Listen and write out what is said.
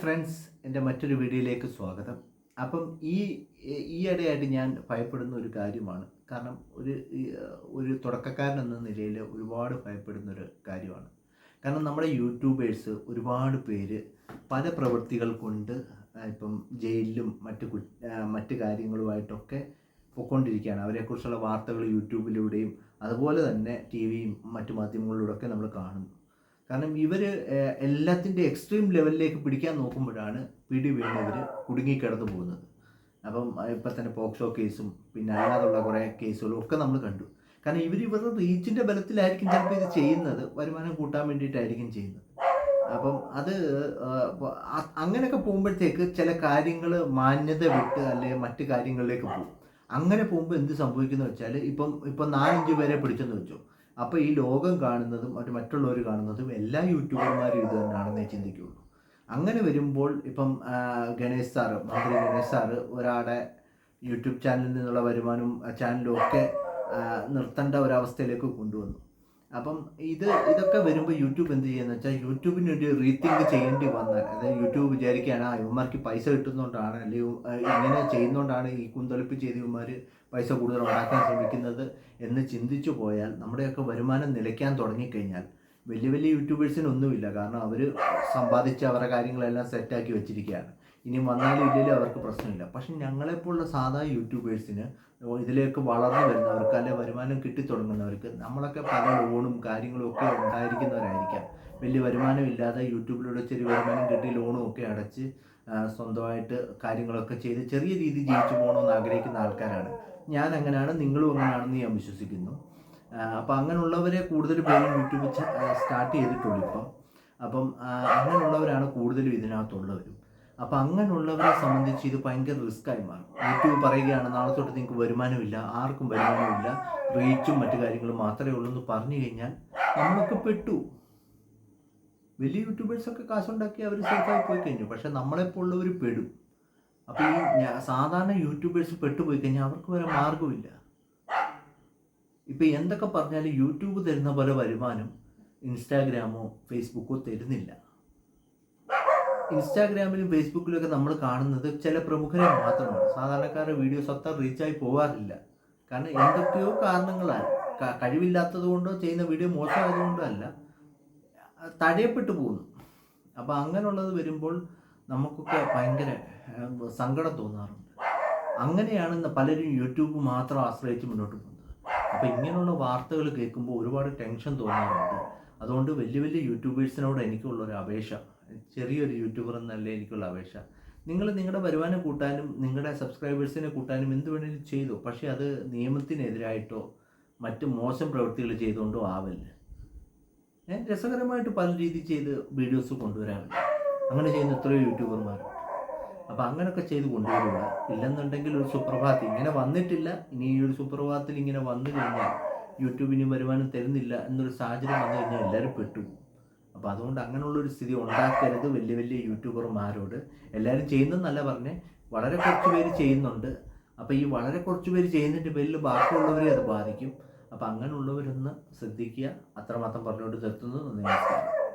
Friends എന്റെ മറ്റൊരു വീഡിയോയിലേക്ക് സ്വാഗതം. അപ്പം ഈ ഈയിടെയായിട്ട് ഞാൻ ഭയപ്പെടുന്ന ഒരു കാര്യമാണ്. കാരണം ഒരു ഒരു തുടക്കക്കാരൻ എന്ന നിലയിൽ ഒരുപാട് ഭയപ്പെടുന്ന ഒരു കാര്യമാണ്. കാരണം നമ്മുടെ യൂട്യൂബേഴ്സ് ഒരുപാട് പേര് പല പ്രവൃത്തികൾ കൊണ്ട് ഇപ്പം ജയിലിലും മറ്റ് മറ്റ് കാര്യങ്ങളുമായിട്ടൊക്കെ പൊയ്ക്കൊണ്ടിരിക്കുകയാണ് അവരെക്കുറിച്ചുള്ള വാർത്തകൾ യൂട്യൂബിലൂടെയും അതുപോലെ തന്നെ ടി വിയും മറ്റു മാധ്യമങ്ങളിലൂടെയൊക്കെ നമ്മൾ കാണുന്നു. കാരണം ഇവർ എല്ലാത്തിന്റെ എക്സ്ട്രീം ലെവലിലേക്ക് പിടിക്കാൻ നോക്കുമ്പോഴാണ് പിടി വീണവർ കുടുങ്ങിക്കിടന്നു പോകുന്നത്. അപ്പം ഇപ്പം തന്നെ പോക്സോ കേസും പിന്നെ അല്ലാതുള്ള കുറേ കേസുകളും ഒക്കെ നമ്മൾ കണ്ടു. കാരണം ഇവർ ഇവരുടെ റീച്ചിന്റെ ബലത്തിലായിരിക്കും ചിലപ്പോൾ ഇത് ചെയ്യുന്നത് വരുമാനം കൂട്ടാൻ വേണ്ടിയിട്ടായിരിക്കും ചെയ്യുന്നത്. അപ്പം അത് അങ്ങനെയൊക്കെ പോകുമ്പോഴത്തേക്ക് ചില കാര്യങ്ങൾ മാന്യത വിട്ട് അല്ലെങ്കിൽ മറ്റ് കാര്യങ്ങളിലേക്ക് പോകും. അങ്ങനെ പോകുമ്പോൾ എന്ത് സംഭവിക്കുന്നു വെച്ചാൽ ഇപ്പം ഇപ്പം നാലഞ്ച് പേരെ പിടിച്ചെന്ന് വെച്ചോ. അപ്പോൾ ഈ ലോകം കാണുന്നതും മറ്റു മറ്റുള്ളവർ കാണുന്നതും എല്ലാ യൂട്യൂബർമാരും ഇത് തന്നെയാണെന്നേ ചിന്തിക്കുകയുള്ളൂ അങ്ങനെ വരുമ്പോൾ ഇപ്പം ഗണേശ് സാറ് മന്ത്രി ഗണേഷ് സാറ് ഒരാടെ യൂട്യൂബ് ചാനലിൽ നിന്നുള്ള വരുമാനവും ചാനലും ഒക്കെ നിർത്തേണ്ട ഒരവസ്ഥയിലേക്ക് കൊണ്ടുവന്നു. അപ്പം ഇത് ഇതൊക്കെ വരുമ്പോൾ യൂട്യൂബ് എന്ത് ചെയ്യുന്ന വെച്ചാൽ യൂട്യൂബിന് ഒരു റീതിങ്ക് ചെയ്യേണ്ടി വന്നാൽ അതായത് യൂട്യൂബ് വിചാരിക്കുകയാണ് ആ ഇവന്മാർക്ക് പൈസ കിട്ടുന്നതുകൊണ്ടാണ് അല്ലെങ്കിൽ ഇങ്ങനെ ചെയ്യുന്നതുകൊണ്ടാണ് ഈ കുന്തളിപ്പ് ചെയ്ത് ഇവന്മാർ പൈസ കൂടുതൽ ഉണ്ടാക്കാൻ ശ്രമിക്കുന്നത് എന്ന് ചിന്തിച്ചു പോയാൽ നമ്മുടെയൊക്കെ വരുമാനം നിലയ്ക്കാൻ തുടങ്ങിക്കഴിഞ്ഞാൽ വലിയ വലിയ യൂട്യൂബേഴ്സിനൊന്നുമില്ല. കാരണം അവർ സമ്പാദിച്ച് അവരുടെ കാര്യങ്ങളെല്ലാം സെറ്റാക്കി വെച്ചിരിക്കുകയാണ്. ഇനി വന്നാലും ഇല്ലെങ്കിലും അവർക്ക് പ്രശ്നമില്ല. പക്ഷെ ഞങ്ങളെപ്പോലുള്ള സാധാരണ യൂട്യൂബേഴ്സിന് ഇതിലേക്ക് വളർന്നു വരുന്നവർക്ക് അല്ലെ വരുമാനം കിട്ടിത്തുടങ്ങുന്നവർക്ക് നമ്മളൊക്കെ പല ലോണും കാര്യങ്ങളും ഒക്കെ ഉണ്ടായിരിക്കുന്നവരായിരിക്കാം. വലിയ വരുമാനം ഇല്ലാതെ യൂട്യൂബിലൂടെ ചെറിയ വരുമാനം കിട്ടി ലോണും ഒക്കെ അടച്ച് സ്വന്തമായിട്ട് കാര്യങ്ങളൊക്കെ ചെയ്ത് ചെറിയ രീതിയിൽ ജീവിച്ചു പോകണമെന്ന് ആഗ്രഹിക്കുന്ന ആൾക്കാരാണ്. ഞാൻ അങ്ങനെയാണ് നിങ്ങളും അങ്ങനെയാണെന്ന് ഞാൻ വിശ്വസിക്കുന്നു. അപ്പം അങ്ങനെയുള്ളവരെ കൂടുതൽ പേരും യൂട്യൂബ് സ്റ്റാർട്ട് ചെയ്തിട്ടുള്ളൂ ഇപ്പം. അപ്പം അങ്ങനെയുള്ളവരാണ് കൂടുതലും ഇതിനകത്തുള്ളവരും. അപ്പം അങ്ങനെയുള്ളവരെ സംബന്ധിച്ച് ഇത് ഭയങ്കര റിസ്ക്കായി മാറും. യൂട്യൂബ് പറയുകയാണ് നാളെ തൊട്ട് നിങ്ങൾക്ക് വരുമാനമില്ല ആർക്കും വരുമാനമില്ല റീച്ചും മറ്റു കാര്യങ്ങളും മാത്രമേ ഉള്ളൂ എന്ന് പറഞ്ഞു കഴിഞ്ഞാൽ നമ്മളൊക്കെ പെട്ടു. വലിയ യൂട്യൂബേഴ്സൊക്കെ കാശുണ്ടാക്കി അവർ സേഫായി പോയി കഴിഞ്ഞു. പക്ഷെ നമ്മളെപ്പോലുള്ളവർ പെടും. അപ്പോൾ ഈ സാധാരണ യൂട്യൂബേഴ്സ് പെട്ടുപോയി കഴിഞ്ഞാൽ അവർക്ക് വരെ മാർഗമില്ല ഇപ്പം എന്തൊക്കെ പറഞ്ഞാലും യൂട്യൂബ് തരുന്ന പോലെ വരുമാനം ഇൻസ്റ്റാഗ്രാമോ ഫേസ്ബുക്കോ തരുന്നില്ല. ഇൻസ്റ്റാഗ്രാമിലും ഫേസ്ബുക്കിലും ഒക്കെ നമ്മൾ കാണുന്നത് ചില പ്രമുഖരെ മാത്രമാണ്. സാധാരണക്കാരുടെ വീഡിയോസ് അത്ര റീച്ചായി പോകാറില്ല കാരണം എന്തൊക്കെയോ കാരണങ്ങളാണ്. കഴിവില്ലാത്തത് കൊണ്ടോ ചെയ്യുന്ന വീഡിയോ മോശമായതുകൊണ്ടോ അല്ല. തടയപ്പെട്ടു പോകുന്നു അപ്പോൾ അങ്ങനെയുള്ളത് വരുമ്പോൾ നമുക്കൊക്കെ ഭയങ്കര സങ്കടം തോന്നാറുണ്ട്. അങ്ങനെയാണ് പലരും യൂട്യൂബ് മാത്രം ആശ്രയിച്ച് മുന്നോട്ട് പോകുന്നത്. അപ്പോൾ ഇങ്ങനെയുള്ള വാർത്തകൾ കേൾക്കുമ്പോൾ ഒരുപാട് ടെൻഷൻ തോന്നാറുണ്ട്. അതുകൊണ്ട് വലിയ വലിയ യൂട്യൂബേഴ്സിനോട് എനിക്കുള്ളൊരു അപേക്ഷ ചെറിയൊരു യൂട്യൂബർ എന്നല്ല എനിക്കുള്ള അപേക്ഷ. നിങ്ങൾ നിങ്ങളുടെ വരുമാനം കൂട്ടാനും നിങ്ങളുടെ സബ്സ്ക്രൈബേഴ്സിനെ കൂട്ടാനും എന്ത് വേണമെങ്കിലും ചെയ്തു പക്ഷേ അത് നിയമത്തിനെതിരായിട്ടോ മറ്റ് മോശം പ്രവൃത്തികൾ ചെയ്തുകൊണ്ടോ ആവല്ല. ഞാൻ രസകരമായിട്ട് പല രീതിയിൽ ചെയ്ത് വീഡിയോസ് കൊണ്ടുവരാറുണ്ട് അങ്ങനെ ചെയ്യുന്ന എത്രയോ യൂട്യൂബർമാരുണ്ട്. അപ്പം അങ്ങനെയൊക്കെ ചെയ്ത് കൊണ്ടുവരിക ഇല്ലെന്നുണ്ടെങ്കിൽ ഒരു സുപ്രഭാതം. ഇങ്ങനെ വന്നിട്ടില്ല. ഇനി ഈ ഒരു സുപ്രഭാതത്തിൽ ഇങ്ങനെ വന്നു കഴിഞ്ഞാൽ യൂട്യൂബിന് വരുമാനം തരുന്നില്ല എന്നൊരു സാഹചര്യം വന്നു കഴിഞ്ഞാൽ എല്ലാവരും പെട്ടുപോകും. അപ്പോൾ അതുകൊണ്ട് അങ്ങനെയുള്ളൊരു സ്ഥിതി ഉണ്ടാക്കരുത് വലിയ വലിയ യൂട്യൂബർമാരോട്. എല്ലാവരും ചെയ്യുന്നതെന്നല്ല പറഞ്ഞേ. വളരെ കുറച്ച് പേര് ചെയ്യുന്നുണ്ട്. അപ്പോൾ ഈ വളരെ കുറച്ച് പേര് ചെയ്യുന്നതിന്റെ പേരിൽ ബാക്കിയുള്ളവരെ അത് ബാധിക്കും. അപ്പോൾ അങ്ങനെയുള്ളവരൊന്ന് ശ്രദ്ധിക്കുക. അത്രമാത്രം പറഞ്ഞുകൊണ്ട് നിർത്തുന്നു. നന്ദി നമസ്കാരം.